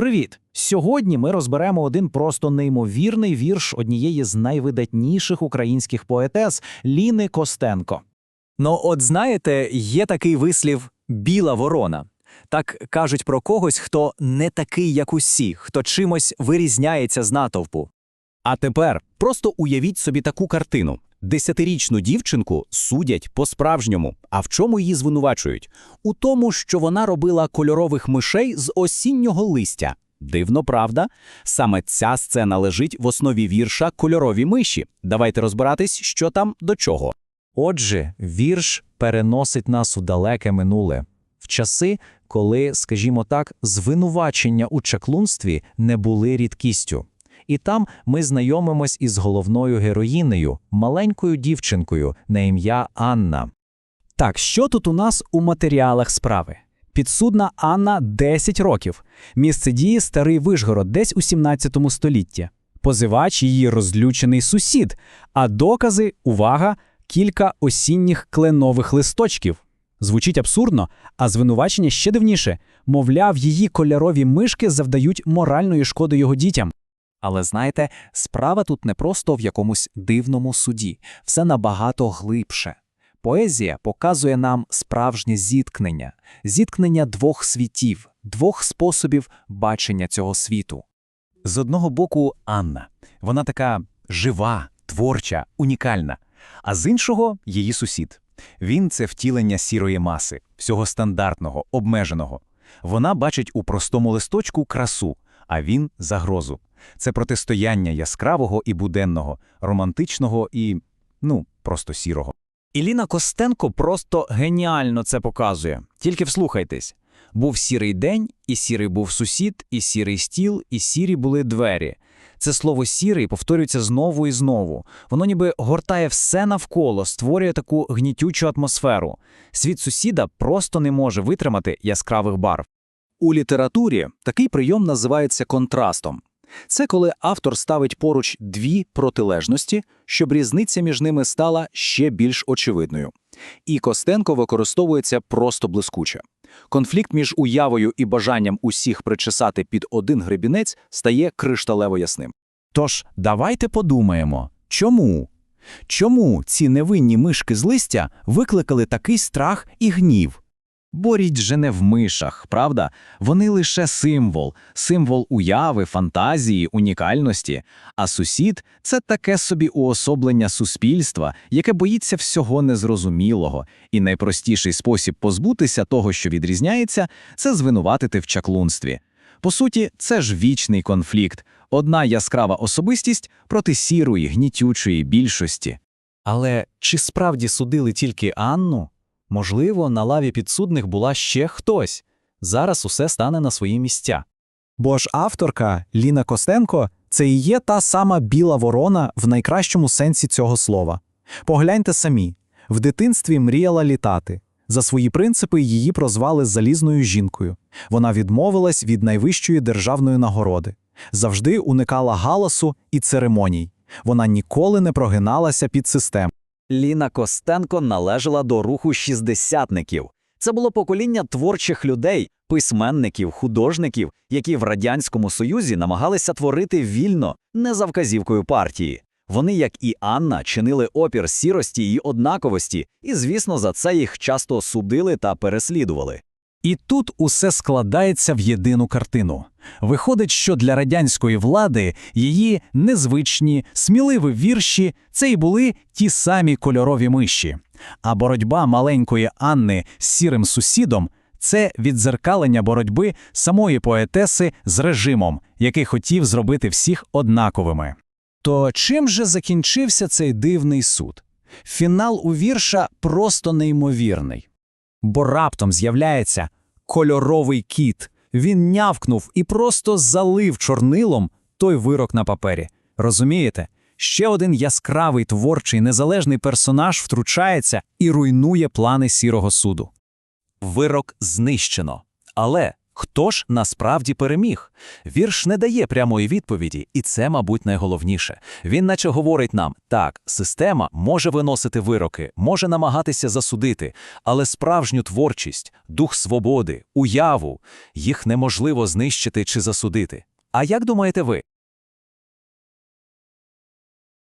Привіт! Сьогодні ми розберемо один просто неймовірний вірш однієї з найвидатніших українських поетес Ліни Костенко. Ну, от знаєте, є такий вислів біла ворона. Так кажуть про когось, хто не такий, як усі, хто чимось вирізняється з натовпу. А тепер просто уявіть собі таку картину. Десятирічну дівчинку судять по-справжньому. А в чому її звинувачують? У тому, що вона робила кольорових мишей з осіннього листя. Дивно, правда? Саме ця сцена лежить в основі вірша Кольорові миші. Давайте розбиратись, що там до чого. Отже, вірш переносить нас у далеке минуле, в часи, коли, скажімо так, звинувачення у чаклунстві не були рідкістю. І там ми знайомимось із головною героїнею, маленькою дівчинкою на ім'я Анна. Так, що тут у нас у матеріалах справи? Підсудна Анна 10 років. Місце дії старий Вишгород, десь у 17 столітті. Позивач її розлючений сусід, а докази, увага, кілька осінніх кленових листочків. Звучить абсурдно, а звинувачення ще дивніше. Мовляв, її кольорові мишки завдають моральної шкоди його дітям. Але знаєте, справа тут не просто в якомусь дивному суді, все набагато глибше. Поезія показує нам справжнє зіткнення, зіткнення двох світів, двох способів бачення цього світу. З одного боку, Анна. Вона така жива, творча, унікальна. А з іншого її сусід. Він це втілення сірої маси, всього стандартного, обмеженого. Вона бачить у простому листочку красу, а він загрозу. Це протистояння яскравого і буденного, романтичного і, ну, просто сірого. Іліна Костенко просто геніально це показує. Тільки вслухайтесь. Був сірий день, і сірий був сусід, і сірий стіл, і сірі були двері. Це слово сірий повторюється знову і знову. Воно ніби гортає все навколо, створює таку гнітючу атмосферу. Світ сусіда просто не може витримати яскравих барв. У літературі такий прийом називається контрастом. Це коли автор ставить поруч дві протилежності, щоб різниця між ними стала ще більш очевидною. І Костенко використовується просто блискуче. Конфлікт між уявою і бажанням усіх причесати під один гребінець стає кришталево ясним. Тож давайте подумаємо, чому? Чому ці невинні мишки з листя викликали такий страх і гнів? Бо річ же не в мишах, правда? Вони лише символ, символ уяви, фантазії, унікальності. А сусід це таке собі уособлення суспільства, яке боїться всього незрозумілого. І найпростіший спосіб позбутися того, що відрізняється, це звинуватити в чаклунстві. По суті, це ж вічний конфлікт, одна яскрава особистість проти сірої, гнітючої більшості. Але чи справді судили тільки Анну? Можливо, на лаві підсудних була ще хтось. Зараз усе стане на свої місця. Бо ж авторка Ліна Костенко це і є та сама біла ворона в найкращому сенсі цього слова. Погляньте самі, в дитинстві мріяла літати. За свої принципи її прозвали залізною жінкою. Вона відмовилась від найвищої державної нагороди, завжди уникала галасу і церемоній. Вона ніколи не прогиналася під систему. Ліна Костенко належала до руху шістдесятників. Це було покоління творчих людей, письменників, художників, які в Радянському Союзі намагалися творити вільно, не за вказівкою партії. Вони, як і Анна, чинили опір сірості і однаковості, і, звісно, за це їх часто судили та переслідували. І тут усе складається в єдину картину. Виходить, що для радянської влади її незвичні, сміливі вірші це й були ті самі кольорові миші. А боротьба маленької Анни з сірим сусідом це відзеркалення боротьби самої поетеси з режимом, який хотів зробити всіх однаковими. То чим же закінчився цей дивний суд? Фінал у вірша просто неймовірний. Бо раптом з'являється кольоровий кіт. Він нявкнув і просто залив чорнилом той вирок на папері. Розумієте? Ще один яскравий творчий незалежний персонаж втручається і руйнує плани сірого суду. Вирок знищено. Але Хто ж насправді переміг? Вірш не дає прямої відповіді, і це, мабуть, найголовніше. Він наче говорить нам, так, система може виносити вироки, може намагатися засудити, але справжню творчість, дух свободи, уяву, їх неможливо знищити чи засудити. А як думаєте ви?